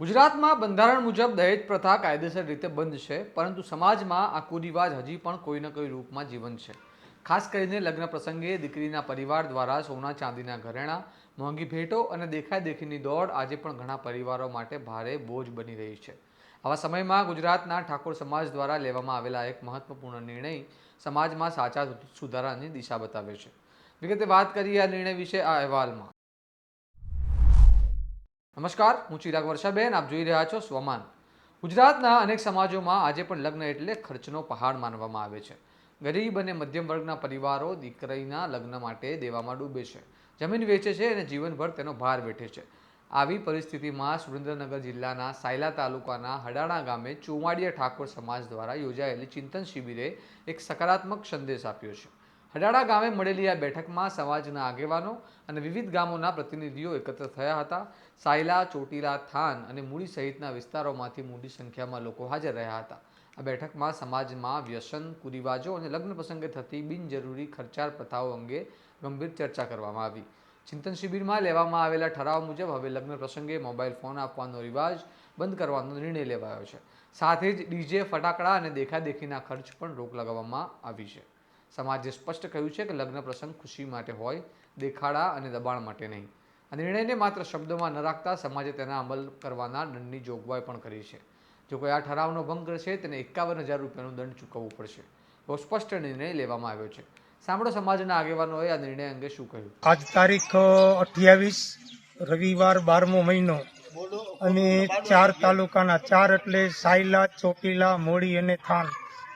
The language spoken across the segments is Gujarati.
ગુજરાતમાં બંધારણ મુજબ દહેજ પ્રથા કાયદેસર રીતે બંધ છે, પરંતુ સમાજમાં આ કુરિવાજ હજી પણ કોઈ ના કોઈ રૂપમાં જીવંત છે. ખાસ કરીને લગ્ન પ્રસંગે દીકરીના પરિવાર દ્વારા સોના ચાંદીના ઘરેણાં, મોંઘી ભેટો અને દેખાદેખીની દોડ આજે પણ ઘણા પરિવારો માટે ભારે બોજ બની રહી છે. આવા સમયમાં ગુજરાતના ઠાકોર સમાજ દ્વારા લેવામાં આવેલા એક મહત્વપૂર્ણ નિર્ણય સમાજમાં સાચા સુધારાની દિશા બતાવે છે. વિગતે વાત કરીએ આ નિર્ણય વિશે આ અહેવાલમાં. નમસ્કાર, હું ચિરાગ વર્ષાબેન, આપ જોઈ રહ્યા છો સ્વમાન. ગુજરાતના અનેક સમાજોમાં આજે પણ લગ્ન એટલે ખર્ચનો પહાડ માનવામાં આવે છે. ગરીબ અને મધ્યમ વર્ગના પરિવારો દીકરીના લગ્ન માટે દેવામાં ડૂબે છે. જમીન વેચે છે અને જીવનભર તેનો ભાર વેઠે છે. આવી પરિસ્થિતિમાં સુરેન્દ્રનગર જિલ્લાના સાયલા તાલુકાના હડાણા ગામે ચુવાડિયા ઠાકોર સમાજ દ્વારા યોજાયેલી ચિંતન શિબિરે એક સકારાત્મક સંદેશ આપ્યો છે. હડાડા ગામે મળેલી આ બેઠકમાં સમાજના આગેવાનો અને વિવિધ ગામોના પ્રતિનિધિઓ એકત્ર થયા હતા. સાયલા, ચોટીલા, થાન અને મૂડી સહિતના વિસ્તારોમાંથી મોટી સંખ્યામાં લોકો હાજર રહ્યા હતા. આ બેઠકમાં સમાજમાં વ્યસન, કુરિવાજો અને લગ્ન પ્રસંગે થતી બિનજરૂરી ખર્ચાળ પ્રથાઓ અંગે ગંભીર ચર્ચા કરવામાં આવી. ચિંતન શિબિરમાં લેવામાં આવેલા ઠરાવ મુજબ હવે લગ્ન પ્રસંગે મોબાઈલ ફોન આપવાનો રિવાજ બંધ કરવાનો નિર્ણય લેવાયો છે. સાથે જ ડીજે, ફટાકડા અને દેખાદેખીના ખર્ચ પણ રોક લગાવવામાં આવી છે. સમાજે સ્પષ્ટ કહ્યું છે કે લગ્ન પ્રસંગ ખુશી માટે હોય, દેખાડા અને દબાણ માટે નહીં. આ નિર્ણયને માત્ર શબ્દોમાં ન રાખતા સમાજે તેના અમલ કરવાના દંડની જોગવાઈ પણ કરી છે. જો કોઈ આ ઠરાવનો ભંગ કરશે, તેને એકાવન હજાર રૂપિયાનું દંડ ચૂકવવું પડશે. બહુ સ્પષ્ટ નિર્ણય લેવામાં આવ્યો છે. સાંભળો સમાજના આગેવાનોએ આ નિર્ણય અંગે શું કહ્યું? આજ તારીખ અઠ્યાવીસ, રવિવાર બારમો મહિનો અને ચાર તાલુકાના ચાર એટલે સાયલા, ચોટીલા, મોડી અને થાન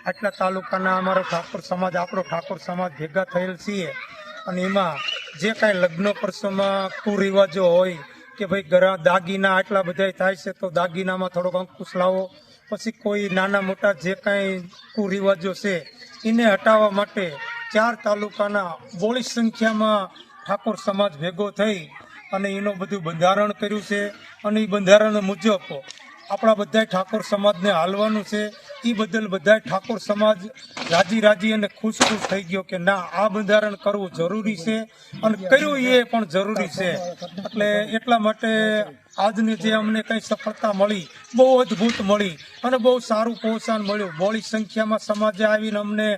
આટલા તાલુકાના અમારો ઠાકોર સમાજ, આપણો ઠાકોર સમાજ ભેગા થયેલ છીએ. અને એમાં જે કાંઈ લગ્ન પ્રસંગમાં કુરિવાજો હોય કે ભાઈ ઘરા દાગીના આટલા બધા થાય છે, તો દાગીનામાં થોડોક અંકુશ લાવો. પછી કોઈ નાના મોટા જે કાંઈ કુરિવાજો છે, એને હટાવવા માટે ચાર તાલુકાના બોળી સંખ્યામાં ઠાકોર સમાજ ભેગો થઈ અને એનું બધું બંધારણ કર્યું છે. અને એ બંધારણ મુજબ આપણા બધા ઠાકોર સમાજને હાલવાનું છે. એ બદલ બધા ઠાકોર સમાજ રાજી રાજી અને ખુશ ખુશ થઈ ગયો કે ના, આ બંધારણ કરવું જરૂરી છે અને કર્યું એ પણ જરૂરી છે. એટલે એટલા માટે આજની જે અમને કંઈ સફળતા મળી, બહુ અદ્ભુત મળી અને બહુ સારું પ્રોત્સાહન મળ્યું. બોળી સંખ્યામાં સમાજે આવીને અમને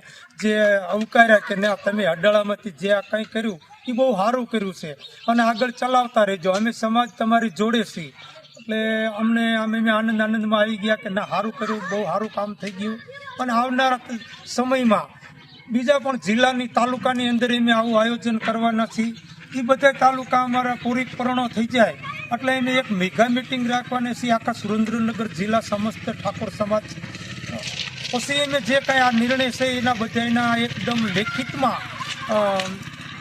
જે અવકાર્યા કે ના, તમે અડાળામાંથી જે આ કંઈ કર્યું એ બહુ સારું કર્યું છે. અને આગળ ચલાવતા રહેજો. અમે સમાજ તમારી જોડે છીએ. એટલે અમને અમે આનંદ આનંદમાં આવી ગયા કે ના સારું કર્યું, બહુ સારું કામ થઈ ગયું. અને આવનારા સમયમાં બીજા પણ જિલ્લાની, તાલુકાની અંદર અમે આવું આયોજન કરવાના છીએ એ બધા તાલુકા અમારા પૂરીકરણો થઈ જાય. એટલે અમે એક મેગા મિટિંગ રાખવાની છીએ આખા સુરેન્દ્રનગર જિલ્લા સમસ્ત ઠાકોર સમાજ. પછી અમે જે કાંઈ આ નિર્ણય છે, એના બધાના એકદમ લેખિતમાં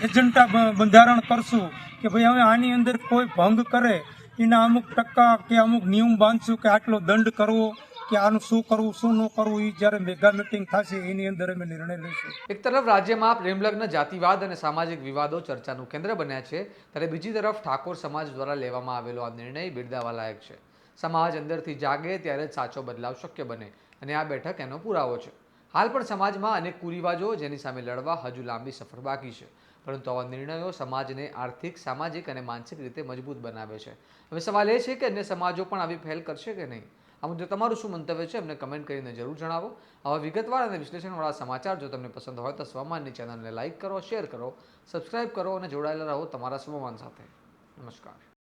એજન્ટા બંધારણ કરશું કે ભાઈ હવે આની અંદર કોઈ ભંગ કરે એના અમુક ટકા કે અમુક નિયમ બાંધશું કે આટલો દંડ કરવો, કે આનું શું કરવું, શું ન કરવું એ જ્યારે મેગા મિટિંગ થશે, એની અંદર અમે નિર્ણય લઈશું. એક તરફ રાજ્યમાં પ્રેમલગ્ન જાતિવાદ અને સામાજિક વિવાદો ચર્ચાનું કેન્દ્ર બન્યા છે, ત્યારે બીજી તરફ ઠાકોર સમાજ દ્વારા લેવામાં આવેલો આ નિર્ણય બિરદાવા લાયક છે. સમાજ અંદરથી જાગે ત્યારે જ સાચો બદલાવ શક્ય બને અને આ બેઠક એનો પુરાવો છે. હાલ પણ સમાજમાં અનેક કુરિવાજો જેની સામે લડવા હજુ લાંબી સફર બાકી છે. પરંતુ આવા નિર્ણયો સમાજને આર્થિક, સામાજિક અને માનસિક રીતે મજબૂત બનાવે છે. હવે સવાલ એ છે કે અન્ય સમાજો પણ આવી પહેલ કરશે કે નહીં? આ મુદ્દે તમારું શું મંતવ્ય છે? અમને કમેન્ટ કરીને જરૂર જણાવો. આવા વિગતવાર અને વિશ્લેષણવાળા સમાચાર જો તમને પસંદ હોય તો સ્વમાનની ચેનલને લાઇક કરો, શેર કરો, સબસ્ક્રાઇબ કરો અને જોડાયેલા રહો તમારા સ્વમાન સાથે. નમસ્કાર.